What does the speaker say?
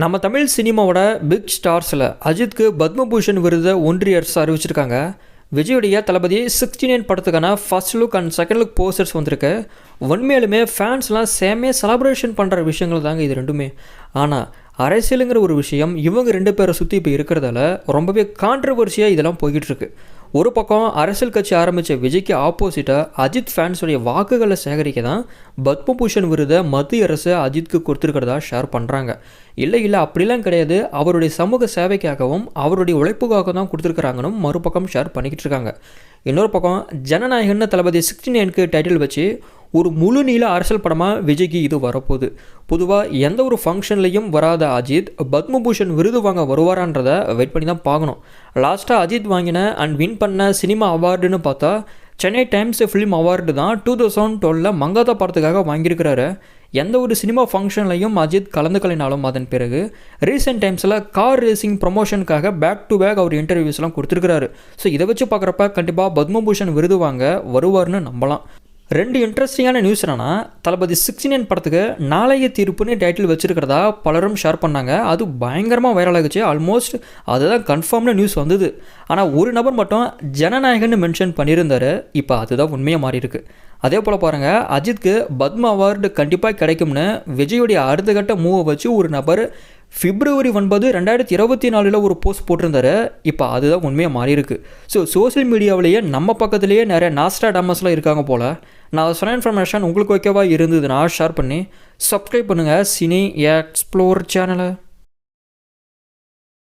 நம்ம தமிழ் சினிமாவோட பிக் ஸ்டார்ஸில் அஜித்க்கு பத்மபூஷன் விருதை ஒன்றிய அரசு அறிவிச்சிருக்காங்க. விஜயுடைய தளபதி சிக்ஸ்டி நைன் படத்துக்கான first look and second look posters வந்திருக்கு. உண்மையிலுமே ஃபேன்ஸ்லாம் சேமே செலப்ரேஷன் பண்ணுற விஷயங்கள் தாங்க இது ரெண்டுமே. ஆனால் அரசியலுங்கிற ஒரு விஷயம் இவங்க ரெண்டு பேரை சுற்றி இப்போ இருக்கிறதால ரொம்பவே கான்ட்ரவர்சியாக இதெல்லாம் போய்கிட்டு இருக்குது ஒரு பக்கம் அரசியல் கட்சி ஆரம்பித்த விஜய்க்கு ஆப்போசிட்டாக அஜித் ஃபேன்ஸுடைய வாக்குகளை சேகரிக்க தான் பத்மபூஷன் விருதை மத்திய அரசு அஜித்க்கு கொடுத்துருக்கிறதா ஷேர் பண்ணுறாங்க இல்லை இல்லை அப்படிலாம் கிடையாது. அவருடைய சமூக சேவைக்காகவும் அவருடைய உழைப்புக்காக தான் கொடுத்துருக்குறாங்கன்னு மறுபக்கம் ஷேர் பண்ணிக்கிட்டு இருக்காங்க. இன்னொரு பக்கம் ஜனநாயகன்னு தளபதி சிக்ஸ்டி நைனுக்கு டைட்டில் வச்சு ஒரு முழு நீள அரசியல் படமாக விஜய்க்கு இது வரப்போகுது. பொதுவாக எந்த ஒரு ஃபங்க்ஷன்லையும் வராத அஜித் பத்மபூஷன் விருது வாங்க வருவாரான்றதை வெயிட் பண்ணி தான் பார்க்கணும். லாஸ்ட்டாக அஜித் வாங்கின அண்ட் வின் பண்ண சினிமா அவார்டுன்னு பார்த்தா சென்னை டைம்ஸ் ஃபிலிம் அவார்டு தான் டூ தௌசண்ட் டுவெலில் மங்காதா படத்துக்காக வாங்கியிருக்கிறாரு. எந்த ஒரு சினிமா ஃபங்க்ஷன்லையும் அஜித் கலந்துக்கலைனாலும் அதன் பிறகு ரீசெண்ட் டைம்ஸில் கார் ரேசிங் ப்ரொமோஷனுக்காக பேக் டு பேக் அவர் இன்டர்வியூஸ்லாம் கொடுத்துருக்கிறாரு. ஸோ இதை வச்சு பார்க்குறப்ப கண்டிப்பாக பத்மபூஷன் விருது வாங்க வருவார்னு நம்பலாம். ரெண்டு இன்ட்ரெஸ்டிங்கான நியூஸ் என்னென்னா தளபதி சிக்ஸ்டி நைன் படத்துக்கு நாளைய தீர்ப்புன்னு டைட்டில் வச்சிருக்கிறதா பலரும் ஷேர் பண்ணாங்க. அது பயங்கரமாக வைரல் ஆகுச்சு ஆல்மோஸ்ட் அதுதான் கன்ஃபார்ம்னு நியூஸ் வந்தது. ஆனால் ஒரு நபர் மட்டும் ஜனநாயகன்னு மென்ஷன் பண்ணியிருந்தார். இப்போ அதுதான் உண்மையாக மாறி இருக்கு அதே போல் பாருங்கள் அஜித்க்கு பத்ம அவார்டு கண்டிப்பாக கிடைக்கும்னு விஜயுடைய அடுத்த கட்ட மூவை வச்சு ஒரு நபர் பிப்ரவரி ஒன்பது ரெண்டாயிரத்தி இருபத்தி நாலில் ஒரு போஸ்ட் போட்டிருந்தாரு. இப்போ அதுதான் உண்மையாக மாறியிருக்கு. ஸோ சோஷியல் மீடியாவிலேயே நம்ம பக்கத்துலேயே நிறைய நாஸ்டா டாமஸ்லாம் இருக்காங்க போல். நான் சொன்ன இன்ஃபர்மேஷன் உங்களுக்கு ஓகேவா இருந்ததுன்னா ஷேர் பண்ணி சப்ஸ்கிரைப் பண்ணுங்கள் சினி எக்ஸ்ப்ளோர் சேனலை